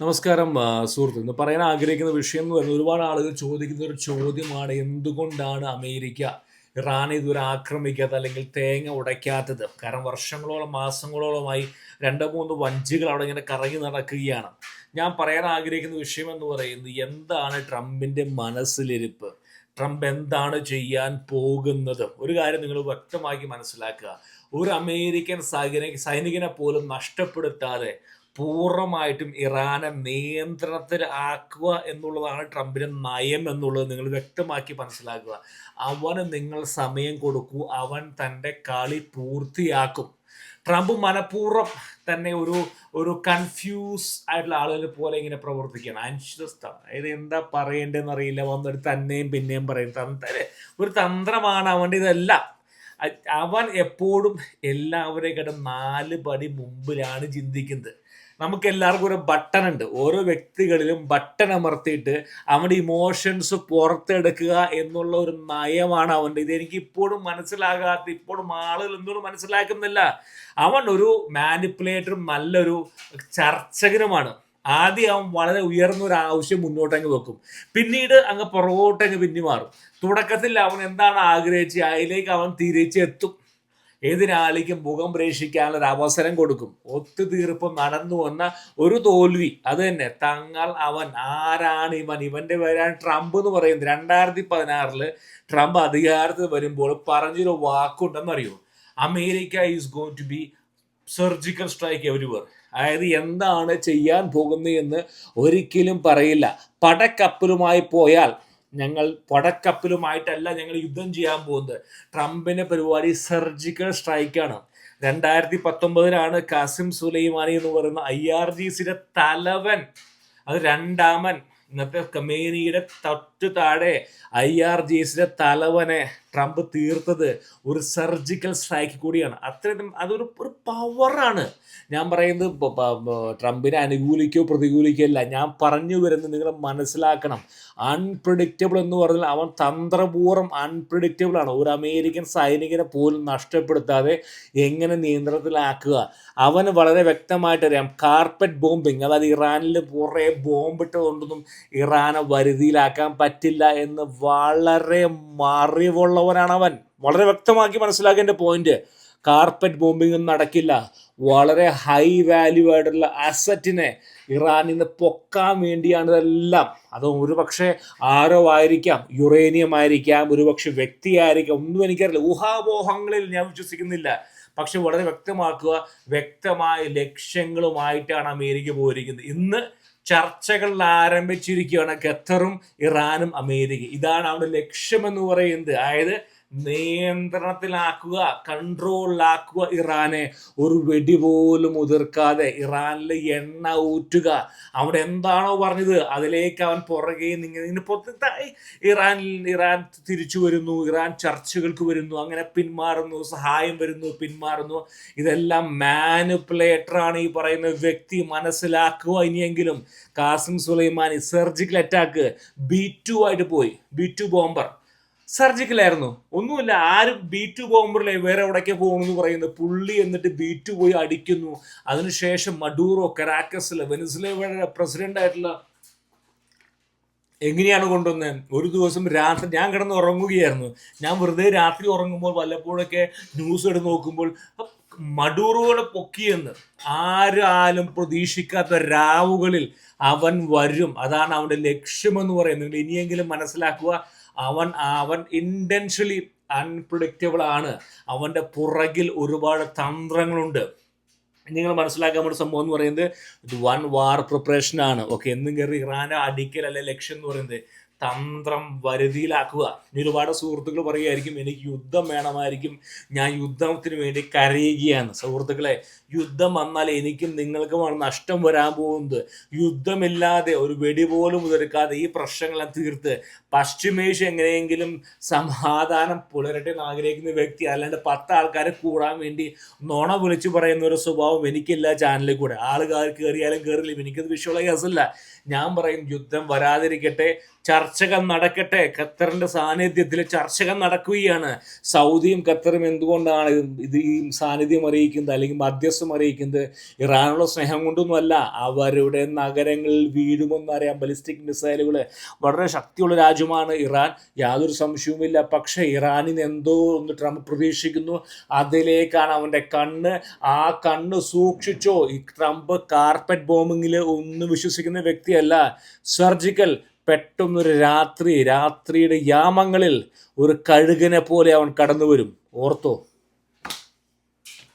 നമസ്കാരം സുഹൃത്ത്. ഇന്ന് പറയാൻ ആഗ്രഹിക്കുന്ന വിഷയം എന്ന് പറയുന്നത് ഒരുപാട് ആളുകൾ ചോദിക്കുന്ന ഒരു ചോദ്യമാണ്. എന്തുകൊണ്ടാണ് അമേരിക്ക ഇറാനെ ഇതുവരെ ആക്രമിക്കാത്ത അല്ലെങ്കിൽ തേങ്ങ ഉടയ്ക്കാത്തത്? കാരണം വർഷങ്ങളോളം മാസങ്ങളോളമായി രണ്ട് മൂന്ന് വഞ്ചികൾ അവിടെ ഇങ്ങനെ കറങ്ങി നടക്കുകയാണ്. ഞാൻ പറയാൻ ആഗ്രഹിക്കുന്ന വിഷയം എന്ന് പറയുന്നത് എന്താണ് ട്രംപിന്റെ മനസ്സിലിരിപ്പ്? ട്രംപ് എന്താണ് ചെയ്യാൻ പോകുന്നത്? ഒരു കാര്യം നിങ്ങൾ വ്യക്തമാക്കി മനസ്സിലാക്കുക. ഒരു അമേരിക്കൻ സൈനിക സൈനികനെ പോലും നഷ്ടപ്പെടുത്താതെ പൂർണമായിട്ടും ഇറാനെ നിയന്ത്രണത്തിൽ ആക്കുക എന്നുള്ളതാണ് ട്രംപിന്റെ നയം എന്നുള്ളത് നിങ്ങൾ വ്യക്തമാക്കി മനസ്സിലാക്കുക. അവന് നിങ്ങൾ സമയം കൊടുക്കൂ അവൻ തന്റെ കളി പൂർത്തിയാക്കും. ട്രംപ് മനഃപൂർവം തന്നെ ഒരു ഒരു കൺഫ്യൂസ് ആയിട്ടുള്ള ആളുകളെ പോലെ ഇങ്ങനെ പ്രവർത്തിക്കുകയാണ്. അനിശ്ചിതസ്ഥ അതായത് എന്താ പറയേണ്ടതെന്ന് അറിയില്ല. വന്നൊരു തന്നെയും പിന്നെയും പറയും. തന്ത്ര ഒരു തന്ത്രമാണ് അവന്റെ ഇതെല്ലാം. അവൻ എപ്പോഴും എല്ലാവരെക്കാട്ടും നാല് പടി മുമ്പിലാണ് ചിന്തിക്കുന്നത്. നമുക്ക് എല്ലാവർക്കും ഒരു ബട്ടൺ ഉണ്ട്. ഓരോ വ്യക്തികളിലും ബട്ടൺ അമർത്തിയിട്ട് അവന്റെ ഇമോഷൻസ് പുറത്തെടുക്കുക എന്നുള്ള ഒരു നയമാണ് അവന്റെ. ഇത് എനിക്ക് ഇപ്പോഴും മനസ്സിലാകാത്ത ഇപ്പോഴും ആളുകൾ എന്തുകൊണ്ട് മനസ്സിലാക്കുന്നില്ല. അവൻ ഒരു മാനിപ്പുലേറ്ററും നല്ലൊരു ചർച്ചകനുമാണ്. ആദ്യം അവൻ വളരെ ഉയർന്ന ഒരു ആവശ്യം മുന്നോട്ടങ്ങ് വെക്കും. പിന്നീട് അങ്ങ് പുറകോട്ടങ്ങ് പിന്നി മാറും. തുടക്കത്തിൽ അവൻ എന്താണ് ആഗ്രഹിച്ച് അതിലേക്ക് അവൻ തിരിച്ചെത്തും. ഏതിനാളിക്കും മുഖം പ്രേക്ഷിക്കാനുള്ള ഒരു അവസരം കൊടുക്കും. ഒത്തുതീർപ്പ് നടന്നു വന്ന ഒരു തോൽവി അത് തന്നെ. തങ്ങൾ അവൻ ആരാണ് ഇവൻ? ഇവന്റെ പേരാണ് ട്രംപ് എന്ന് പറയുന്നത്. രണ്ടായിരത്തി പതിനാറിൽ ട്രംപ് അധികാരത്തിൽ വരുമ്പോൾ പറഞ്ഞൊരു വാക്കുണ്ടെന്ന് അറിയോ America is going to be surgical strike everywhere അതായത് എന്താണ് ചെയ്യാൻ പോകുന്നത് എന്ന് ഒരിക്കലും പറയില്ല. പടക്കപ്പലുമായി പോയാൽ ഞങ്ങൾ പടക്കപ്പലുമായിട്ടല്ല ഞങ്ങൾ യുദ്ധം ചെയ്യാൻ പോകുന്നത്. ട്രംപിന്റെ പരിപാടി സർജിക്കൽ സ്ട്രൈക്കാണ് രണ്ടായിരത്തി പത്തൊമ്പതിലാണ് കാസിം സുലൈമാനി എന്ന് പറയുന്ന ഐ ആർ ജി സിയുടെ തലവൻ അത് രണ്ടാമൻ ഇന്നത്തെ കമേനിയുടെ തൊട്ട് താഴെ ഐ ആർ ജി എസിന്റെ തലവനെ ട്രംപ് തീർത്തത് ഒരു സർജിക്കൽ സ്ട്രൈക്ക് കൂടിയാണ്. അത്രയും അതൊരു ഒരു പവറാണ്. ഞാൻ പറയുന്നത് ട്രംപിനെ അനുകൂലിക്കോ പ്രതികൂലിക്കോ അല്ല. ഞാൻ പറഞ്ഞു വരുന്നത് നിങ്ങൾ മനസ്സിലാക്കണം. അൺപ്രഡിക്റ്റബിൾ എന്ന് പറഞ്ഞാൽ അവൻ തന്ത്രപൂർവം അൺപ്രഡിക്റ്റബിൾ ആണ്. ഒരു അമേരിക്കൻ സൈനികനെ പോലും നഷ്ടപ്പെടുത്താതെ എങ്ങനെ നിയന്ത്രണത്തിലാക്കുക? അവന് വളരെ വ്യക്തമായിട്ട് അറിയാം. കാർപ്പറ്റ് ബോംബിങ് അതായത് ഇറാനിൽ കുറേ ബോംബിട്ടതുകൊണ്ടൊന്നും ഇറാനെ വരുതിയിലാക്കാൻ പറ്റില്ല എന്ന് വളരെ മറിവുള്ളവനാണ് അവൻ. വളരെ വ്യക്തമാക്കി മനസ്സിലാക്കേണ്ട പോയിന്റ് കാർപ്പറ്റ് ബോംബിംഗ് ഒന്നും നടക്കില്ല. വളരെ ഹൈ വാല്യൂ ആയിട്ടുള്ള അസറ്റിനെ ഇറാനിൽ നിന്ന് പൊക്കാൻ വേണ്ടിയാണ് ഇതെല്ലാം. അത് ഒരുപക്ഷെ ആരോ ആയിരിക്കാം യുറേനിയം ആയിരിക്കാം ഒരുപക്ഷെ വ്യക്തിയായിരിക്കാം ഒന്നും എനിക്കറിയില്ല. ഊഹാപോഹങ്ങളിൽ ഞാൻ വിശ്വസിക്കുന്നില്ല. പക്ഷെ വളരെ വ്യക്തമാക്കുക വ്യക്തമായ ലക്ഷ്യങ്ങളുമായിട്ടാണ് അമേരിക്ക പോയിരിക്കുന്നത്. ഇന്ന് ചർച്ചകൾ ആരംഭിച്ചിരിക്കുകയാണ് ഖത്തറും ഇറാനും അമേരിക്കയും ഇതാണ് അവരുടെ ലക്ഷ്യമെന്ന് പറയുന്നത്. അതായത് നിയന്ത്രണത്തിലാക്കുക കൺട്രോളിലാക്കുക ഇറാനെ. ഒരു വെടി പോലും ഉതിർക്കാതെ ഇറാനിലെ എണ്ണ ഊറ്റുക. അവിടെ എന്താണോ പറഞ്ഞത് അതിലേക്ക് അവൻ പുറകെ നിങ്ങൾ പൊത്തായി ഇറാനിൽ ഇറാൻ തിരിച്ചു വരുന്നു ഇറാൻ ചർച്ചകൾക്ക് വരുന്നു അങ്ങനെ പിന്മാറുന്നു സഹായം വരുന്നു പിന്മാറുന്നു. ഇതെല്ലാം മാനിപ്പുലേറ്റർ ആണ് ഈ പറയുന്ന വ്യക്തി മനസ്സിലാക്കുക ഇനിയെങ്കിലും. Qasem Soleimani surgical attack B two ആയിട്ട് പോയി. ബി ടു ബോംബർ സർജിക്കൽ ആയിരുന്നു. ഒന്നുമില്ല ആരും ബീറ്റ് ബോംബറിലെ വേറെ എവിടേക്ക് പോകണമെന്ന് പറയുന്നത്. പുള്ളി എന്നിട്ട് ബീറ്റ് പോയി അടിക്കുന്നു. അതിനുശേഷം മഡൂറോ കരാക്കസിലെ വെനിസ്ലേവയുടെ പ്രസിഡന്റ് ആയിട്ടുള്ള എങ്ങനെയാണ് കൊണ്ടുവന്നത് ഒരു ദിവസം രാത്രി ഞാൻ കിടന്ന് ഉറങ്ങുകയായിരുന്നു ഞാൻ വെറുതെ രാത്രി ഉറങ്ങുമ്പോൾ വല്ലപ്പോഴൊക്കെ ന്യൂസ് എടുത്ത് നോക്കുമ്പോൾ മഡൂറോടെ പൊക്കിയെന്ന് ആരാലും പ്രതീക്ഷിക്കാത്ത രാവുകളിൽ അവൻ വരും. അതാണ് അവന്റെ ലക്ഷ്യമെന്ന് പറയുന്നത്. ഇനിയെങ്കിലും മനസ്സിലാക്കുക അവൻ അവൻ ഇന്റൻഷ്യലി അൺപ്രഡിക്റ്റബിൾ ആണ്. അവന്റെ പുറകിൽ ഒരുപാട് തന്ത്രങ്ങളുണ്ട്. നിങ്ങൾ മനസ്സിലാക്കാൻ വേണ്ട സംഭവം എന്ന് പറയുന്നത് വൺ വാർ പ്രിപ്പറേഷൻ ആണ്. ഓക്കെ എന്നും കയറി ഇറാനെ അടിക്കൽ അല്ലെ ലക്ഷ്യം എന്ന് പറയുന്നത്. തന്ത്രം വരുതിയിലാക്കുക. ഇനി ഒരുപാട് സുഹൃത്തുക്കൾ പറയുമായിരിക്കും എനിക്ക് യുദ്ധം വേണമായിരിക്കും. ഞാൻ യുദ്ധത്തിന് വേണ്ടി കരയുകയാണ്. സുഹൃത്തുക്കളെ യുദ്ധം വന്നാൽ എനിക്കും നിങ്ങൾക്കുമാണ് നഷ്ടം വരാൻ പോകുന്നത്. യുദ്ധമില്ലാതെ ഒരു വെടി പോലും ഉതിർക്കാതെ ഈ പ്രശ്നങ്ങളെ തീർത്ത് പശ്ചിമേഷ്യ എങ്ങനെയെങ്കിലും സമാധാനം പുലരട്ടെ എന്ന് ആഗ്രഹിക്കുന്ന വ്യക്തി അല്ലാണ്ട് പത്ത് ആൾക്കാരെ കൂടാൻ വേണ്ടി നുണ വിളിച്ചു പറയുന്ന ഒരു സ്വഭാവം എനിക്കില്ല ചാനലിൽ കൂടെ. ആളുകാർ കയറിയാലും കയറില്ല. എനിക്കത് വിഷ്വലൈസ് അല്ല. ഞാൻ പറയും യുദ്ധം വരാതിരിക്കട്ടെ. ചർച്ചകൾ നടക്കട്ടെ. ഖത്തറിന്റെ സാന്നിധ്യത്തിൽ ചർച്ചകൾ നടക്കുകയാണ്. സൗദിയും ഖത്തറും എന്തുകൊണ്ടാണ് ഇത് ഈ സാന്നിധ്യം അറിയിക്കുന്നത്? അല്ലെങ്കിൽ മധ്യസ്ഥം അറിയിക്കുന്നത്? ഇറാനുള്ള സ്നേഹം കൊണ്ടൊന്നുമല്ല. അവരുടെ നഗരങ്ങളിൽ വീഴുമെന്നറിയാം ബലിസ്റ്റിക് മിസൈലുകൾ വളരെ ശക്തിയുള്ള രാജ്യമാണ് ഇറാൻ. യാതൊരു സംശയവുമില്ല. പക്ഷേ ഇറാനിൽ എന്തോ ഒന്ന് ട്രംപ് പ്രതീക്ഷിക്കുന്നു. അതിലേക്കാണ് അവന്റെ കണ്ണ്. ആ കണ്ണ് സൂക്ഷിച്ചോ? ഈ ട്രംപ് കാർപ്പറ്റ് ബോംബിങ്ങിൽ ഒന്നും വിശ്വസിക്കുന്ന വ്യക്തിയല്ല. സർജിക്കൽ പെട്ടെന്നൊരു രാത്രി രാത്രിയുടെ യാമങ്ങളിൽ ഒരു കഴുകനെ പോലെ അവൻ കടന്നു വരും ഓർത്തോ?